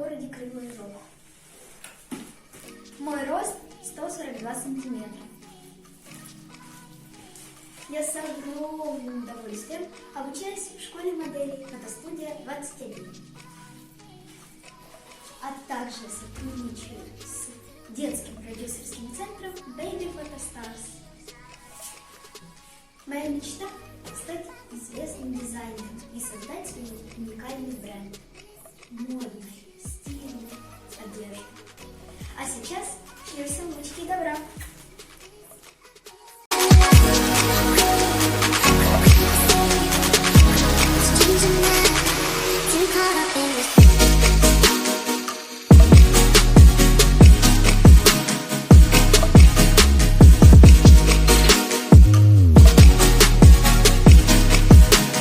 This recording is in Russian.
городе Кривой Рог. Мой рост 142 сантиметра. Я с огромным удовольствием обучаюсь в школе моделей фотостудия 21. А также сотрудничаю с детским продюсерским центром Baby Photo Stars. Моя мечта – стать известным дизайнером и создать свой уникальный бренд. А сейчас всем лучки добра.